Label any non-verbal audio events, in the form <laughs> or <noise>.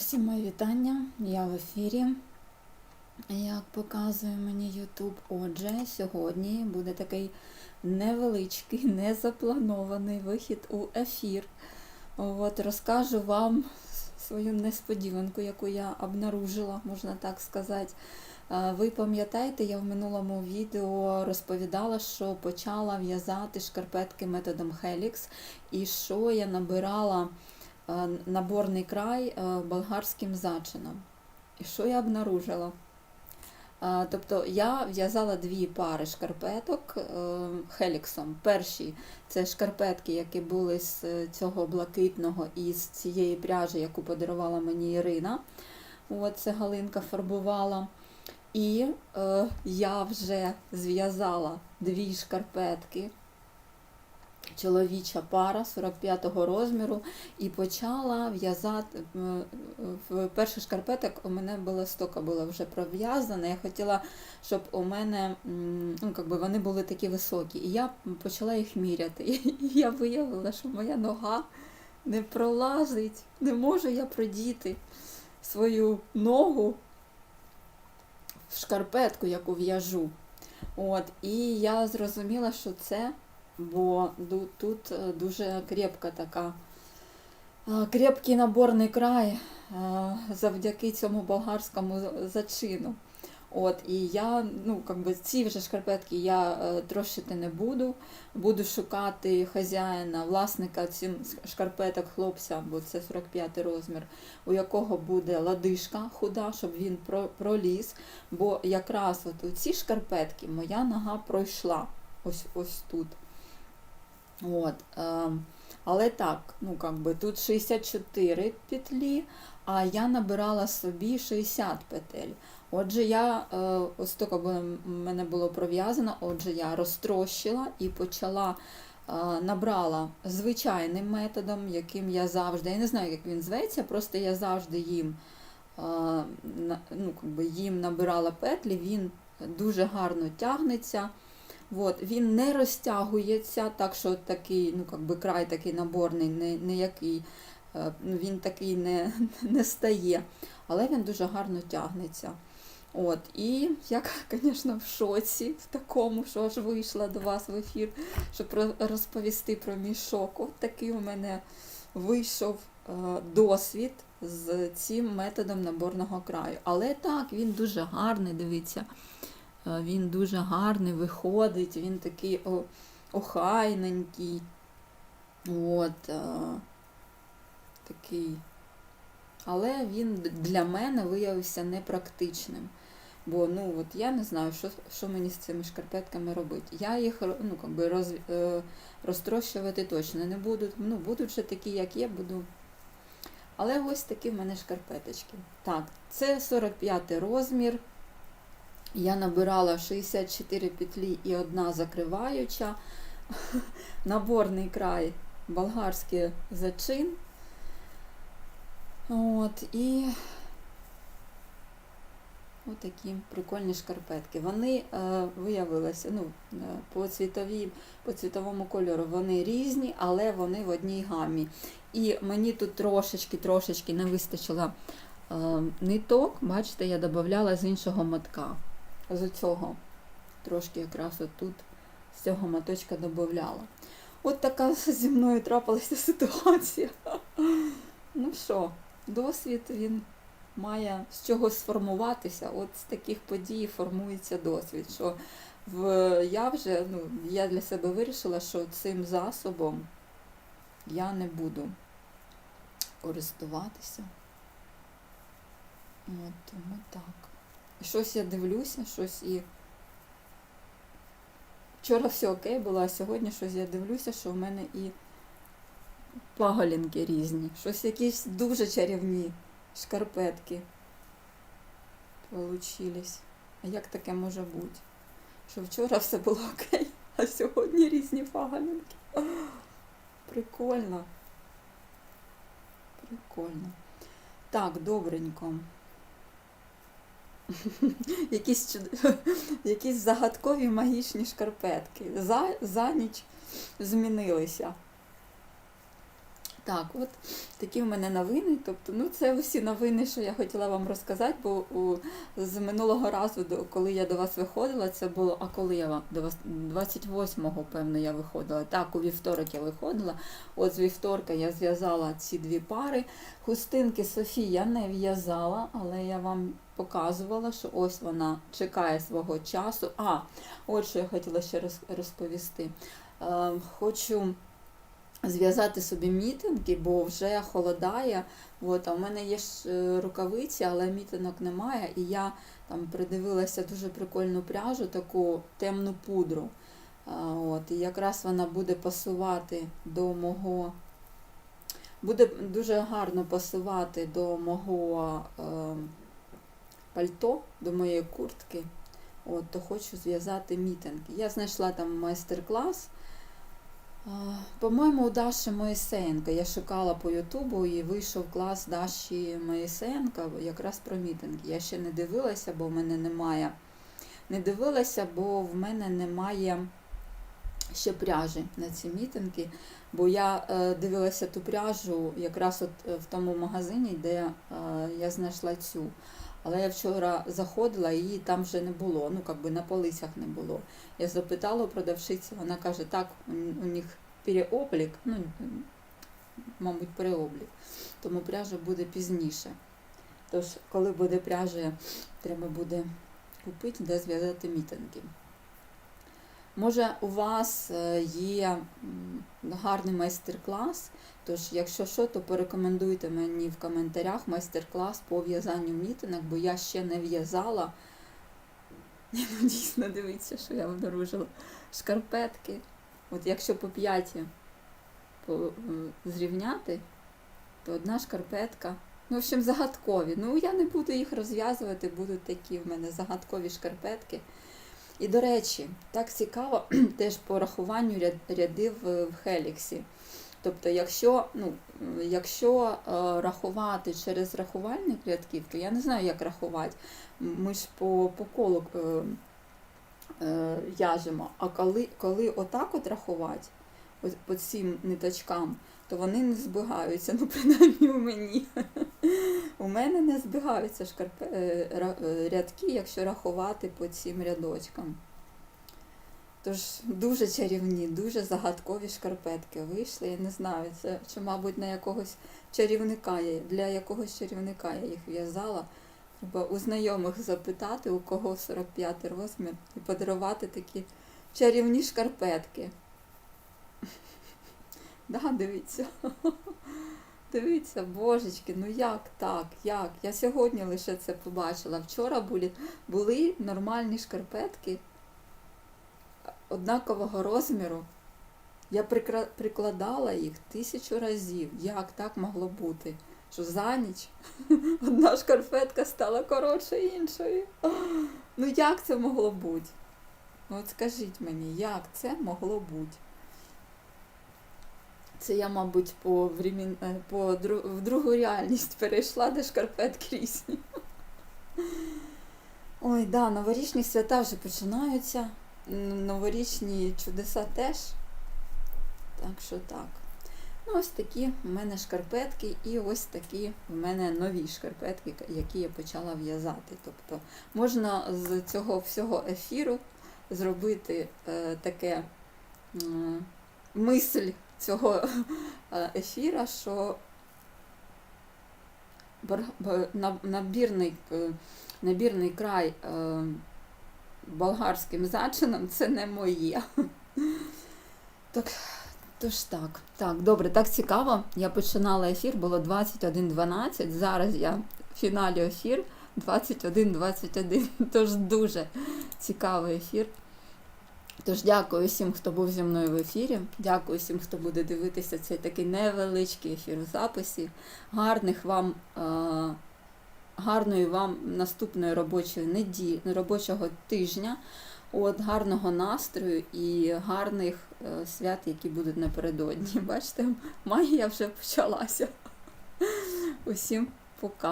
Всім мої вітання, я в ефірі. Як показує мені YouTube, отже, сьогодні буде такий невеличкий, незапланований вихід у ефір. От, розкажу вам свою несподіванку, яку я обнаружила, можна так сказати. Ви пам'ятаєте, я в минулому відео розповідала, що почала в'язати шкарпетки методом Helix і що я набирала е, наборний край е, болгарським зачином. І що я обнаружила? Е, Тобто я в'язала дві пари шкарпеток хеліксом. Перші це шкарпетки, які були з цього блакитного і з цієї пряжі, яку подарувала мені Ірина. От Галинка фарбувала. І е, я вже зв'язала дві шкарпетки, чоловіча пара 45-го розміру, і почала в'язати. В перших шкарпеток у мене була стока була вже пров'язана. Я хотіла, щоб у мене ну, якби вони були такі високі. І я почала їх міряти. І я виявила, що моя нога не пролазить, не можу я продіти свою ногу в шкарпетку, яку в'яжу. От, і я зрозуміла, що це, бо тут е, дуже крепка така, е, крепкий наборний край е, завдяки цьому болгарському зачину. От, і я, ну, би, ці вже шкарпетки я трошити не буду. Буду шукати хазяїна, власника цим шкарпеток хлопця, бо це 45 розмір, у якого буде ладишка худа, щоб він проліз. Бо якраз от у ці шкарпетки моя нога пройшла ось ось тут. От, але так, ну как би тут 64 петлі, а я набирала собі 60 петель. Отже, я е, ось в мене було пров'язано, отже, я розтрощила і почала е, набрала звичайним методом, яким я завжди, я не знаю, як він зветься, просто я завжди їм, е, ну, їм набирала петлі, він дуже гарно тягнеться. От, він не розтягується, так що такий, ну, как би край такий наборний, не, не який, е, ну, він такий не, <laughs> не стає, але він дуже гарно тягнеться. От, і я, <laughs> звісно, в шоці в такому, що аж вийшла до вас в ефір, щоб розповісти про мій шок. От такий у мене вийшов е, досвід з цим методом наборного краю. Але так, він дуже гарний, дивіться. Е, Він дуже гарний виходить, він такий охайненький. От, е, такий. Але він для мене виявився непрактичним. Бо ну, от я не знаю, що, що мені з цими шкарпетками робити. Я їх ну, как би роз, е, розтрощувати точно не буду. Ну, будуть вже такі, як є, буду. Але ось такі в мене шкарпеточки. Так, це 45 розмір. Я набирала 64 петлі і одна закриваюча. <laughs> Наборний край болгарський зачин. От, і отакі прикольні шкарпетки. Вони е, виявилися ну, е, по, цвітовій, по цвітовому кольору вони різні, але вони в одній гамі. І мені тут трошечки-трошечки не вистачило е, ниток. Бачите, я додавала з іншого мотка. З цього трошки якраз отут з цього моточка додавала. От така <laughs> зі мною трапилася ситуація. Ну що, досвід він має з чого сформуватися. От з таких подій формується досвід. Що в, я вже ну, я для себе вирішила, що цим засобом я не буду користуватися. От, тому так. Щось я дивлюся, щось і. Вчора все окей було, а сьогодні щось я дивлюся, що в мене і паголінки різні. Щось якісь дуже чарівні шкарпетки получились. А як таке може бути? Що вчора все було окей, а сьогодні різні паголінки. Прикольно. Прикольно. Так, добренько. <laughs> Якісь, чуд- <laughs> якісь загадкові магічні шкарпетки. За, за ніч змінилися. Так, от такі в мене новини. Тобто, ну це усі новини, що я хотіла вам розказати, бо у, з минулого разу, коли я до вас виходила, це було, а коли я вам до вас 28-го, певно, я виходила. Так, у вівторок я виходила. От з вівторка я зв'язала ці дві пари. Хустинки Софії я не в'язала, але я вам показувала, що ось вона чекає свого часу. А, от що я хотіла ще роз- розповісти. Е, хочу зв'язати собі мітинги, бо вже холодає. От, а в мене є ж е, рукавиці, але мітинок немає. І я там придивилася дуже прикольну пряжу, таку темну пудру. От, і якраз вона буде пасувати до мого. Буде дуже гарно пасувати до мого е, пальто, до моєї куртки. От, то хочу зв'язати мітинги. Я знайшла там майстер-клас. По-моєму, у Даші Моїсеєнка. Я шукала по Ютубу і вийшов клас Даші Моїсеєнка якраз про мітинги. Я ще не дивилася, бо в мене немає. Не дивилася, бо в мене немає ще пряжі на ці мітинги. Бо я е, дивилася ту пряжу якраз от е, в тому магазині, де е, я знайшла цю. Але я вчора заходила, її там вже не було, ну як би на полицях не було. Я запитала у продавщиці, вона каже, так, у них переоблік, ну, мабуть, переоблік, тому пряжа буде пізніше. Тож, коли буде пряжа, треба буде купити, де зв'язати мітинги. Може, у вас е, є гарний майстер-клас, тож, якщо що, то порекомендуйте мені в коментарях майстер-клас по в'язанню мітинок, бо я ще не в'язала. <laughs> Ну, дійсно, дивіться, що я обнаружила. Шкарпетки. От якщо по п'яті по, зрівняти, то одна шкарпетка. Ну, в общем, загадкові. Ну, я не буду їх розв'язувати, будуть такі в мене загадкові шкарпетки. І, до речі, так цікаво <clears throat> теж по рахуванню ряд- рядів е, в Хеліксі. Тобто, якщо, ну, якщо е, рахувати через рахувальник рядків, то я не знаю, як рахувати. Ми ж по, по колу е, е, в'яжемо. А коли, коли отак от рахувати, от, по цим ниточкам, то вони не збігаються. Ну, принаймні у мені. У мене не збігаються шкарпе, е, е, рядки, якщо рахувати по цим рядочкам. Тож дуже чарівні, дуже загадкові шкарпетки вийшли. Я не знаю, це чи, мабуть, на якогось чарівника я, для якогось чарівника я їх в'язала. Треба у знайомих запитати, у кого 45 розмір, і подарувати такі чарівні шкарпетки. Да, дивіться. Дивіться, божечки, ну як так? Як? Я сьогодні лише це побачила. Вчора були, були нормальні шкарпетки однакового розміру. Я прикладала їх тисячу разів. Як так могло бути? Що за ніч <laughs> одна шкарпетка стала коротше іншої. Ну як це могло бути? Ну от скажіть мені, як це могло бути? Це я, мабуть, по, времен... е, по дру... в другу реальність перейшла, де шкарпетки різні. Ой, да, новорічні свята вже починаються. Новорічні чудеса теж. Так що так. Ну, ось такі в мене шкарпетки, і ось такі в мене нові шкарпетки, які я почала в'язати. Тобто можна з цього всього ефіру зробити е, таке м, мисль цього е, ефіра, що набірний, е, набірний край е, болгарським зачином це не моє. Так, тож так. Так, добре, так цікаво. Я починала ефір, було 21.12. Зараз я в фіналі ефір 21.21. Тож дуже цікавий ефір. Тож дякую всім, хто був зі мною в ефірі. Дякую всім, хто буде дивитися цей такий невеличкий ефір у записі. Гарних вам, е, гарної вам наступної робочої неділі, робочого тижня. От, гарного настрою і гарних е, свят, які будуть напередодні. <laughs> Бачите, магія вже почалася. Усім пока.